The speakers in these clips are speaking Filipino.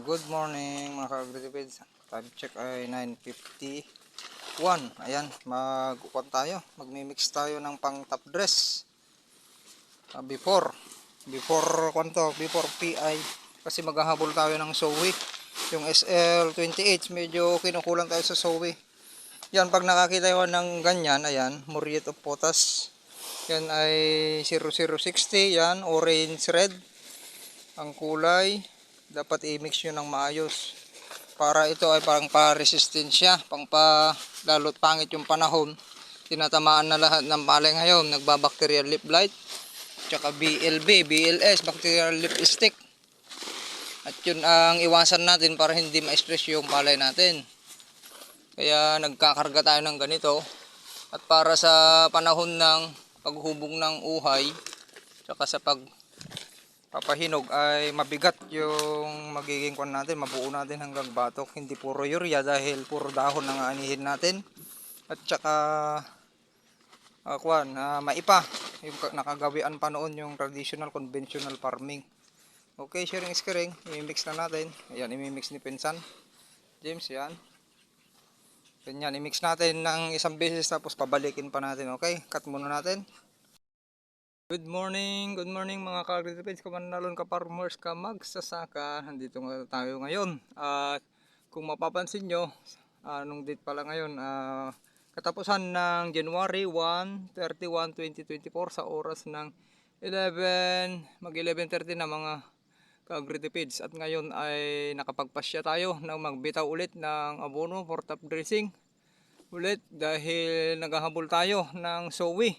9.51. Good morning mga ka-agritipeds. Time check ay 9.51. Ayan, magkukuan tayo. Magmimix tayo ng pang top dress. Ah, before. Before kwanto, before PI. Kasi maghahabol tayo ng Zoe. Yung SL28, medyo kinukulang tayo sa Zoe. Yan, pag nakakita ko ng ganyan, ayan, muriate of potas. Yan ay 0060, yan, orange red. Ang kulay, dapat i-mix nyo ng maayos. Para ito ay parang pa-resistensya, pang pa, lalo't pangit yung panahon. Tinatamaan na lahat ng palay ngayon, nagbabacterial leaf blight, tsaka BLB, BLS, bacterial leaf stick. At yun ang iwasan natin para hindi ma-stress yung palay natin. Kaya nagkakarga tayo ng ganito. At para sa panahon ng paghubog ng uhay, tsaka sa pag papahinog ay mabigat yung magiging kwan natin, mabuo natin hanggang batok, hindi puro urea dahil puro dahon ang aanihin natin. At tsaka uh, kwan, ah, maipa, yung ka- nakagawian pa noon yung traditional conventional farming. Okay, sharing scaring, i-mix na natin. Ayan, i-mix ni Pinsan. James, yan. Ganyan, i-mix natin ng isang beses tapos pabalikin pa natin. Okay, cut muna natin. Good morning, good morning mga ka-agritipeds, kamanalon ka farmers ka magsasaka. Nandito nga tayo ngayon. At kung mapapansin nyo, ah, nung date pala ngayon, ah, katapusan ng January 1, 31, 2024 sa oras ng 11, mag 11.30 na mga ka-agritipeds. At ngayon ay nakapagpasya tayo ng magbitaw ulit ng abono for top dressing. Ulit dahil naghahabol tayo ng sowi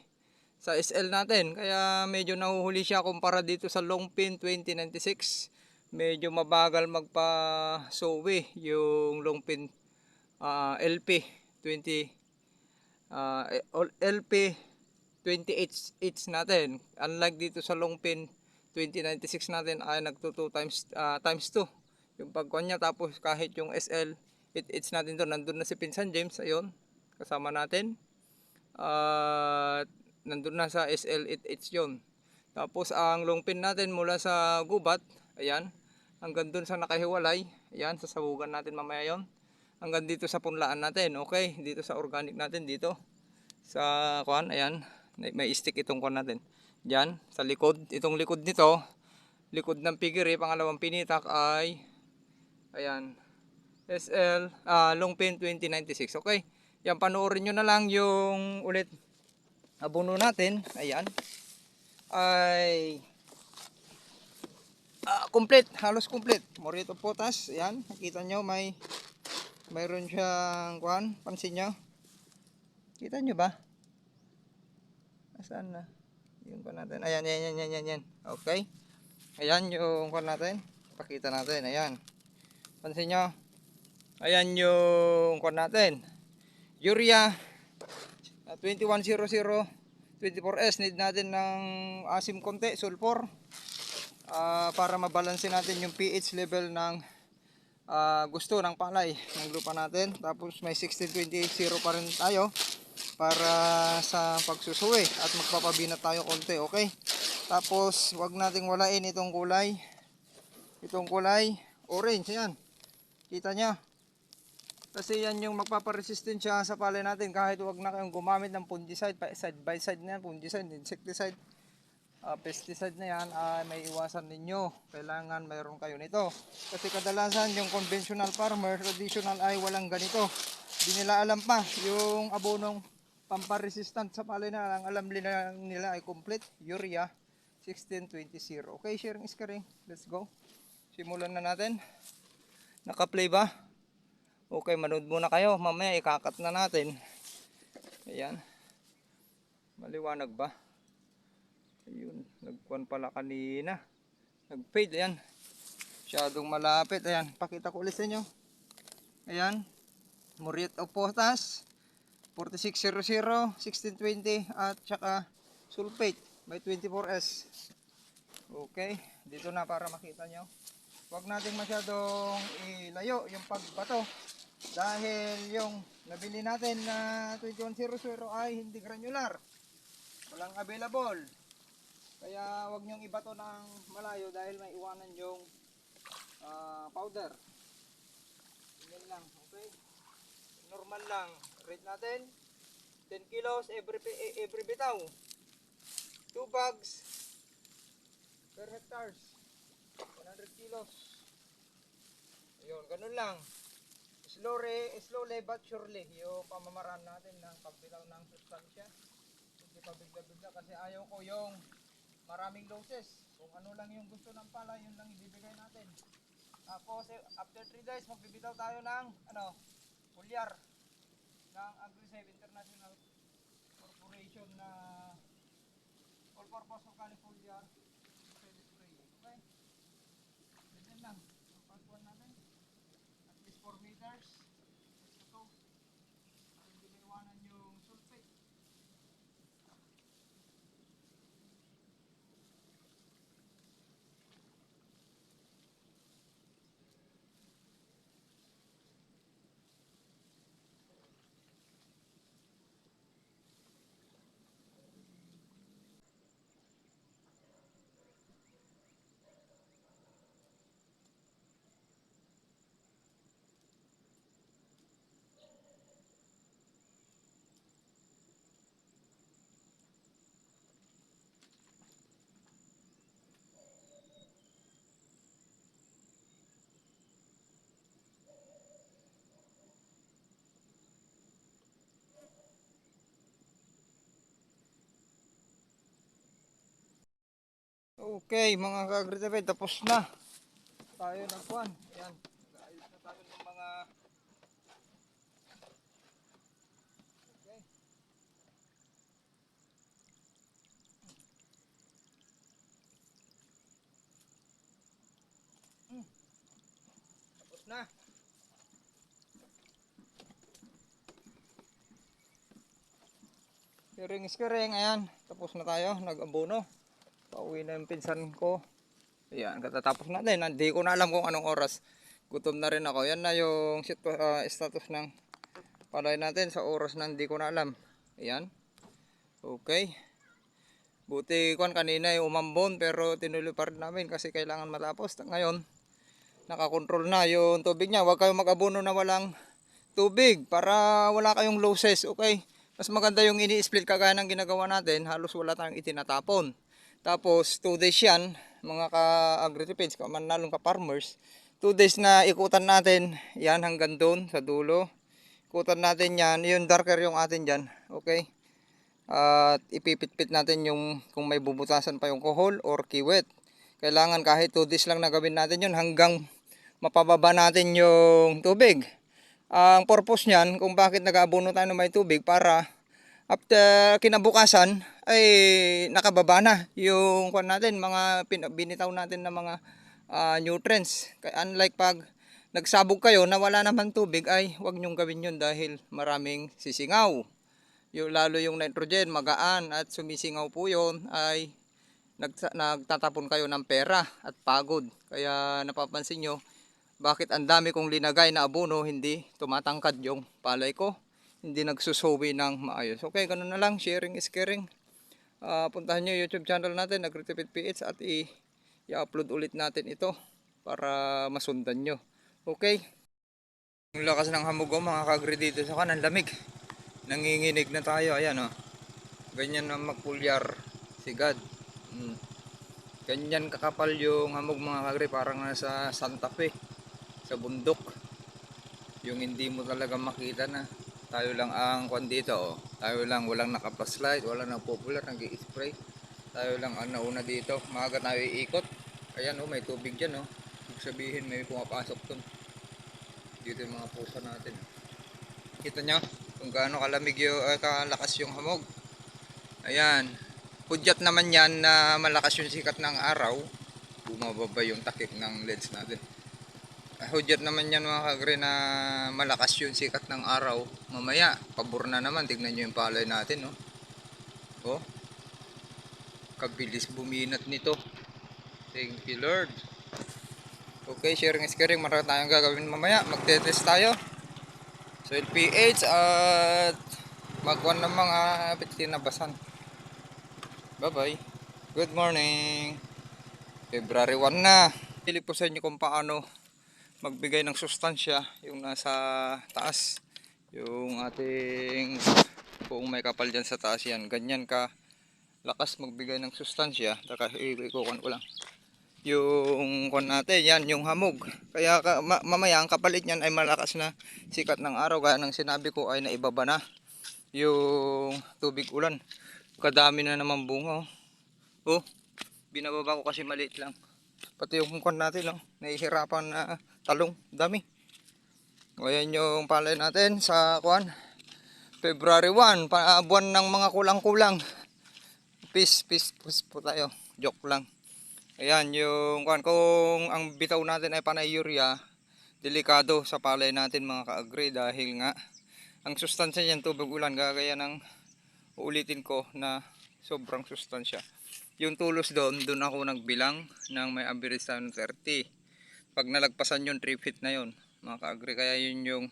sa SL natin. Kaya medyo nahuhuli siya kumpara dito sa Longpin 2096. Medyo mabagal magpa sowi yung Longpin ah, LP 20 ah, LP 28H natin. Unlike dito sa Longpin 2096 natin ay nagto 2 times ah, times 2 yung pagkuhan niya tapos kahit yung SL 8H natin to nandun na si Pinsan James ayun kasama natin at nandun na sa SL8H yun. Tapos ang long pin natin mula sa gubat, ayan, hanggang dun sa nakahiwalay, ayan, sasabugan natin mamaya yon Hanggang dito sa punlaan natin, okay, dito sa organic natin, dito. Sa kuan, ayan, may stick itong kuan natin. Diyan, sa likod, itong likod nito, likod ng pigiri, pangalawang pinitak ay, ayan, SL, ah, long pin 2096, okay. Yan, panoorin nyo na lang yung ulit abono natin, ayan, ay ah, complete, halos complete. Morito potas, ayan, nakita nyo may mayroon siyang kuan, pansin nyo. Kita nyo ba? Nasaan na? Yung kuan natin. Ayan, yan, yan, yan, yan, yan. Okay. Ayan yung kuan natin. Pakita natin, ayan. Pansin nyo. Ayan yung kuan natin. Urea Uh, 2100 24S need natin ng asim konti, sulfur Ah, para mabalanse natin yung pH level ng ah, gusto ng palay ng lupa natin. Tapos may 16280 pa rin tayo para sa pagsusuwi at magpapabinat tayo konti, okay? Tapos wag nating walain itong kulay. Itong kulay orange, yan. Kita niya. Kasi yan yung magpaparesistensya sa palay natin kahit wag na kayong gumamit ng fungicide, side by side na yan, fungicide, insecticide, ah, pesticide na yan, ay may iwasan ninyo. Kailangan mayroon kayo nito. Kasi kadalasan yung conventional farmer, traditional ay walang ganito. Di nila alam pa yung abonong pamparesistant sa palay na ang alam nila, nila ay complete urea 1620. Okay, sharing is caring. Let's go. Simulan na natin. Naka-play ba? Okay, manood muna kayo. Mamaya ikakat na natin. Ayan. Maliwanag ba? Ayun. Nagkuhan pala kanina. Nag-fade. Ayan. Masyadong malapit. Ayan. Pakita ko ulit sa inyo. Ayan. Muriat of potas. 4600, 1620 at saka sulfate. May 24S. Okay. Dito na para makita nyo. Huwag nating masyadong ilayo yung pagbato. Dahil yung nabili natin na 2100 ay hindi granular. Walang available. Kaya wag niyong ibato ng malayo dahil may iwanan yung ah, powder. Yan lang, okay? Normal lang. Rate natin 10 kilos every every bitaw. 2 bags per hectares. 100 kilos. Ayun, ganun lang. Slowly, slowly but surely yung pamamaraan natin ng pagbilaw ng sustansya. Hindi pa bigla-bigla kasi ayaw ko yung maraming losses. Kung ano lang yung gusto ng pala, yun lang ibibigay natin. Tapos after 3 days, magbibitaw tayo ng ano, pulyar ng AgriSave International Corporation na all purpose organic foliar spray spray. Okay? Ganyan lang. Ang pagkuhan natin. At least 4 meters. Basta to. Para hindi maiwanan yung sulfate. Okay, mga ka-agritipid, tapos na. Tayo ng kuhan. Ayan. Ayos na tayo ng mga... Okay. Hmm. Tapos na. Skiring, ayan. Tapos na tayo, nag-abono. Pauwi na yung pinsan ko. Ayan, katatapos natin. Hindi ko na alam kung anong oras. Gutom na rin ako. Yan na yung ah, status ng palay natin sa oras na hindi ko na alam. Ayan. Okay. Buti kwan kanina yung umambon pero tinuloy pa rin namin kasi kailangan matapos. Ngayon, nakakontrol na yung tubig niya. Huwag kayong mag-abono na walang tubig para wala kayong losses. Okay. Mas maganda yung ini-split kagaya ng ginagawa natin. Halos wala tayong itinatapon. Tapos, 2 days yan, mga ka-agritipeds, kamanalong ka-farmers. 2 days na ikutan natin, yan hanggang doon sa dulo. Ikutan natin yan, yung darker yung atin dyan, okay? At ipipitpit natin yung kung may bubutasan pa yung kohol or kiwet. Kailangan kahit 2 days lang na gawin natin yun hanggang mapababa natin yung tubig. Ang purpose niyan kung bakit nag-aabono tayo ng may tubig para after kinabukasan ay nakababa na yung kwan natin mga binitaw natin ng mga ah, nutrients. Unlike pag nagsabog kayo na wala naman tubig ay wag nyong gawin yun dahil maraming sisingaw. Yung lalo yung nitrogen magaan at sumisingaw po yun ay nagtatapon kayo ng pera at pagod. Kaya napapansin nyo bakit ang dami kong linagay na abono hindi tumatangkad yung palay ko hindi nagsusuwi ng maayos. Okay, ganun na lang. Sharing is caring. Ah, puntahan nyo yung YouTube channel natin, Agritipid PH, at i-upload ulit natin ito para masundan nyo. Okay? Ang lakas ng hamog ko, mga kagri dito sa kanan, lamig. Nanginginig na tayo, ayan o. Ganyan na magpulyar, sigad. Mm. Ganyan kakapal yung hamog mga kagri, parang nasa Santa Fe, sa bundok. Yung hindi mo talaga makita na tayo lang ang kwan dito oh. tayo lang walang naka-flashlight walang nagpopular nag spray tayo lang ang nauna dito. Maaga tayo iikot. Ayan oh may tubig dyan oh. Ibig sabihin may pumapasok dun. Dito yung mga pusa natin. Kita nyo kung gaano kalamig yung eh, kalakas yung hamog. Ayan. Pudyat naman yan na malakas yung sikat ng araw. Bumababa yung takip ng leds natin hudyat naman yan mga kagre na malakas yung sikat ng araw. Mamaya, pabor na naman. Tignan nyo yung palay natin, no? Oh. Kabilis buminat nito. Thank you, Lord. Okay, sharing is caring. Marami tayong gagawin mamaya. Magte-test tayo. Soil pH at magwan ng mga tinabasan. Bye-bye. Good morning. February 1 na. Pili po sa inyo kung paano magbigay ng sustansya yung nasa taas. Yung ating kung may kapal dyan sa taas yan. Ganyan ka lakas magbigay ng sustansya. Taka ikukuhan ko lang. Yung kon natin, yan yung hamog. Kaya ka, ma- mamaya ang kapalit niyan ay malakas na sikat ng araw. Kaya nang sinabi ko ay naibaba na yung tubig ulan. Kadami na naman bunga. Oh, oh binababa ko kasi maliit lang. Pati yung kon natin, oh, nahihirapan na talong. Dami. O yan yung palay natin sa kuan. February 1, pa, buwan ng mga kulang-kulang. Peace, peace, peace po tayo. Joke lang. Ayan yung kuan kung ang bitaw natin ay panay urea, delikado sa palay natin mga ka-agree dahil nga ang sustansya niyan tubig ulan gagaya ng uulitin ko na sobrang sustansya. Yung tulos doon, doon ako nagbilang ng may average ng 30. Pag nalagpasan yung 3 feet na yun, mga ka-agree, kaya yun yung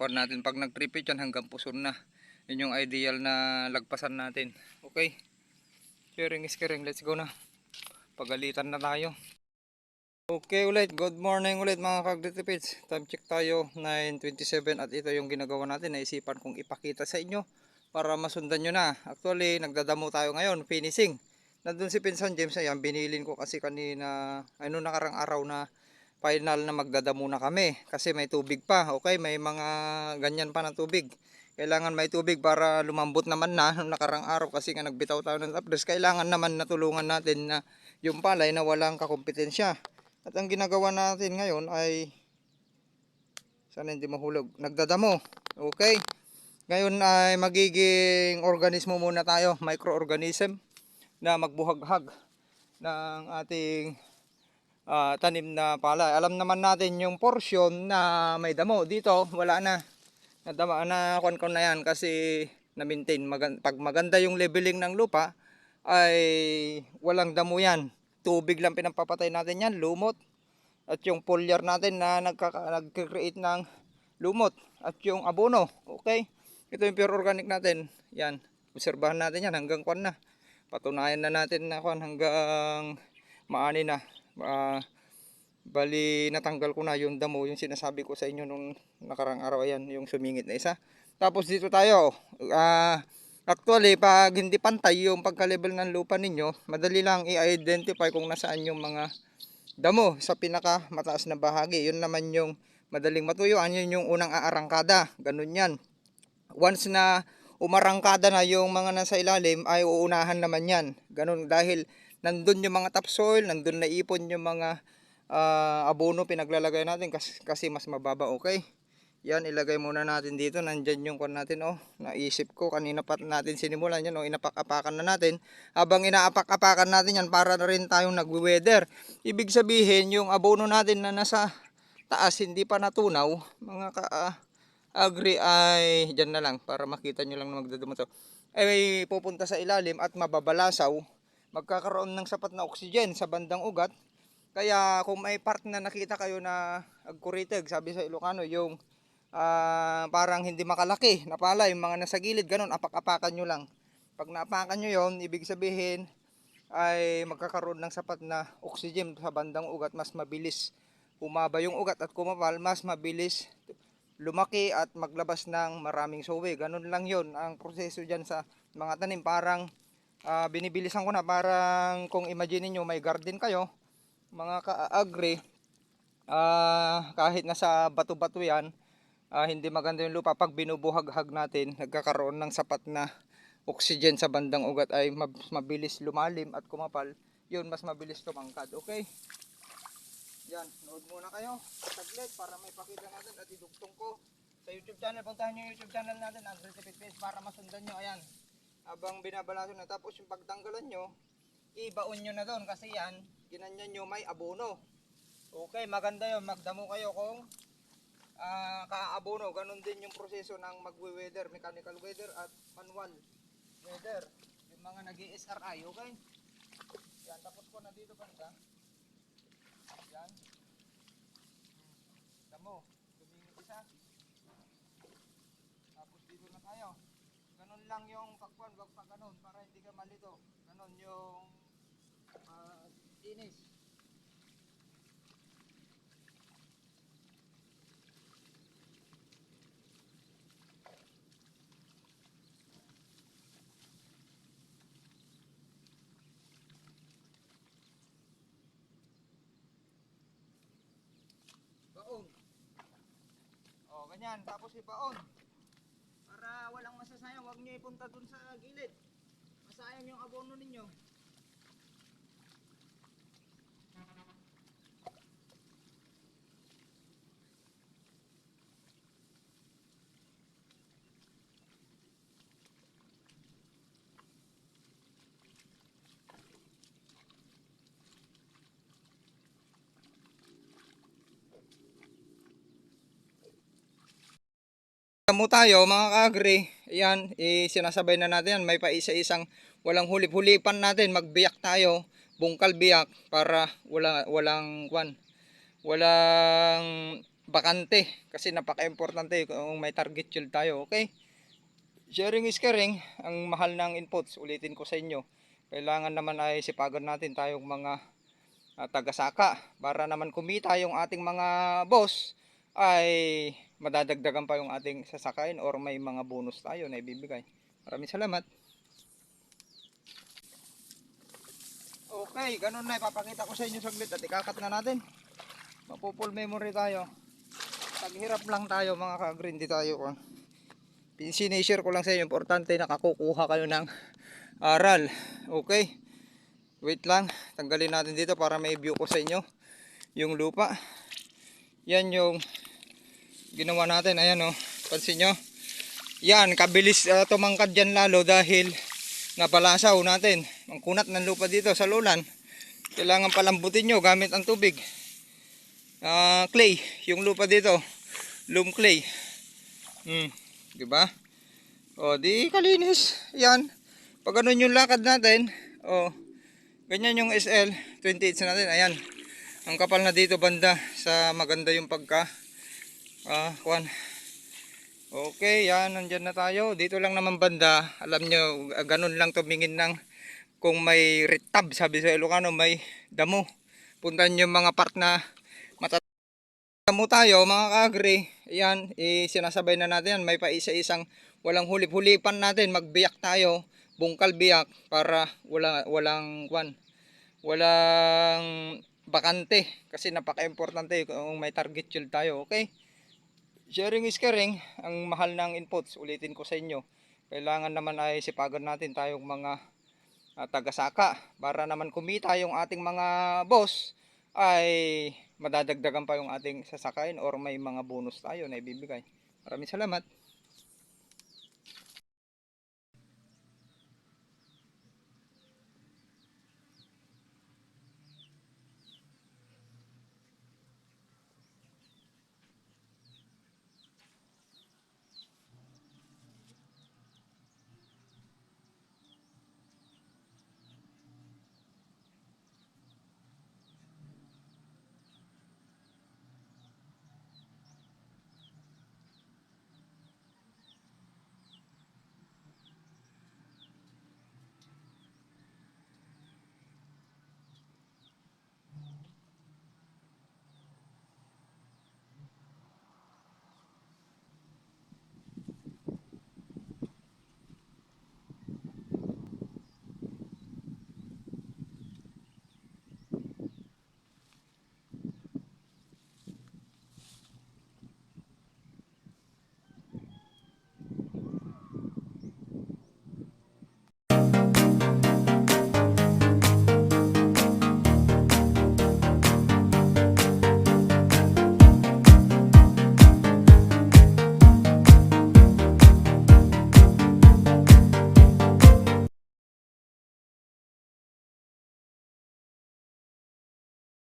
kuan natin. Pag nag 3 feet yan hanggang puson na. Yun yung ideal na lagpasan natin. Okay? Sharing is caring. Let's go na. Pagalitan na tayo. Okay ulit, good morning ulit mga kagditipids. Time check tayo, 9.27 at ito yung ginagawa natin. Naisipan kong ipakita sa inyo para masundan nyo na. Actually, nagdadamo tayo ngayon, finishing. Nandun si Pinsan James, ayan, binilin ko kasi kanina, ano nakarang araw na final na magdadamo na kami. Kasi may tubig pa, okay, may mga ganyan pa na tubig. Kailangan may tubig para lumambot naman na nung nakarang araw kasi nga nagbitaw tayo ng tapos. Kailangan naman natulungan natin na yung palay na walang kakompetensya. At ang ginagawa natin ngayon ay sana hindi mahulog. Nagdadamo. Okay? Ngayon ay magiging organismo muna tayo, microorganism na magbuhaghag ng ating ah, tanim na palay. Alam naman natin yung portion na may damo dito, wala na. Nadama na kon kon na yan kasi na-maintain. Pag maganda yung leveling ng lupa ay walang damo yan. Tubig lang pinampapatay natin yan, lumot. At yung foliar natin na nagkaka- nagkakreate ng lumot. At yung abono, okay? Ito yung pure organic natin. Yan, obserbahan natin yan hanggang kwan na. Patunayan na natin na kwan hanggang maani na. Ah, bali natanggal ko na yung damo, yung sinasabi ko sa inyo nung nakarang araw ayan, yung sumingit na isa. Tapos dito tayo, ah Actually, pag hindi pantay yung pagka-level ng lupa ninyo, madali lang i-identify kung nasaan yung mga damo sa pinaka mataas na bahagi. Yun naman yung madaling matuyuan, yun yung unang aarangkada. Ganun yan. Once na umarangkada na yung mga nasa ilalim, ay uunahan naman yan. Ganun dahil nandun yung mga topsoil, nandun na ipon yung mga ah, abono pinaglalagay natin kasi, kasi mas mababa, okay? Yan, ilagay muna natin dito. Nandyan yung kwan natin, oh. Naisip ko, kanina pa natin sinimulan yan, oh. Inapak-apakan na natin. Habang inaapak-apakan natin yan, para na rin tayong nagwe-weather. Ibig sabihin, yung abono natin na nasa taas, hindi pa natunaw, mga ka... ah, agree. Ay dyan na lang para makita nyo lang na magdadamo to ay pupunta sa ilalim at mababalasaw. Magkakaroon ng sapat na oxygen sa bandang ugat. Kaya kung may part na nakita kayo na agkuritig sabi sa Ilocano yung ah, parang hindi makalaki na pala yung mga nasa gilid ganun apak-apakan nyo lang. Pag naapakan nyo yon ibig sabihin ay magkakaroon ng sapat na oxygen sa bandang ugat. Mas mabilis umaba yung ugat at kumapal mas mabilis lumaki at maglabas ng maraming suwi. Ganun lang yon ang proseso dyan sa mga tanim. Parang ah, binibilisan ko na parang kung imagine niyo may garden kayo, mga ka-agri, ah, kahit nasa bato-bato yan, ah, hindi maganda yung lupa. Pag binubuhag-hag natin, nagkakaroon ng sapat na oxygen sa bandang ugat ay mab- mabilis lumalim at kumapal. Yun, mas mabilis tumangkad. Okay? Yan, nood muna kayo. Saglit para may pakita natin at idugtong ko sa YouTube channel. Puntahan nyo yung YouTube channel natin, Andre Tipid para masundan nyo. Ayan, habang binabalaso na. Tapos yung pagtanggalan nyo, ibaon nyo na doon kasi yan, ginanyan nyo may abono. Okay, maganda yun. Magdamo kayo kung ah kaabono. Ganon din yung proseso ng magwe-weather, mechanical weather at manual weather. Yung mga nag SRI, okay? Yan, tapos ko na dito banda. Yan. Damo. Tumingin isa. Tapos dito na tayo. Ganon lang yung pagkuhan. Wag pa ganon para hindi ka malito. Ganon yung ah, inis. Yan, tapos ibaon. Para walang masasayang, huwag nyo ipunta dun sa gilid. Masayang yung abono ninyo. Mo tayo mga kaagri, ayan, eh, sinasabay na natin yan, may pa isa-isang walang hulip-hulipan natin, magbiyak tayo, bungkal biyak para wala, walang kwan, walang bakante. Kasi napaka-importante kung may target yield tayo, okay? Sharing is caring, ang mahal ng inputs, ulitin ko sa inyo, kailangan naman ay sipagan natin tayong mga ah, tagasaka. Para naman kumita yung ating mga boss ay madadagdagan pa yung ating sasakain or may mga bonus tayo na ibibigay. Maraming salamat. Okay, ganun na ipapakita ko sa inyo saglit at ikakat na natin. Mapupul memory tayo. Taghirap lang tayo mga ka-green di tayo. oh. Sinishare ko lang sa inyo, importante nakakukuha kayo ng aral. Okay? Wait lang, tanggalin natin dito para may view ko sa inyo yung lupa. Yan yung ginawa natin. Ayan oh, pansin nyo. Yan, kabilis uh, tumangkad dyan lalo dahil napalasaw natin. Ang kunat ng lupa dito sa lulan. Kailangan palambutin nyo gamit ang tubig. Ah, clay, yung lupa dito. Loam clay. Hmm, di ba? O, di kalinis. Yan. Pag ganun yung lakad natin, o, ganyan yung SL 28 natin. Ayan. Ang kapal na dito banda sa maganda yung pagka ah, kuan. Okay, yan, nandyan na tayo. Dito lang naman banda. Alam nyo, ah, ganun lang tumingin ng kung may retab, sabi sa Ilocano, may damo. Puntan yung mga part na matat damo tayo, mga kaagri. Yan, eh, sinasabay na natin yan. May pa isa-isang walang hulip-hulipan natin. Magbiyak tayo, bungkal biyak para wala, walang kwan. Walang bakante kasi napaka-importante kung may target yield tayo, okay? Sharing is caring, ang mahal ng inputs, ulitin ko sa inyo. Kailangan naman ay sipagan natin tayong mga ah, tagasaka para naman kumita yung ating mga boss ay madadagdagan pa yung ating sasakain or may mga bonus tayo na ibibigay. Maraming salamat.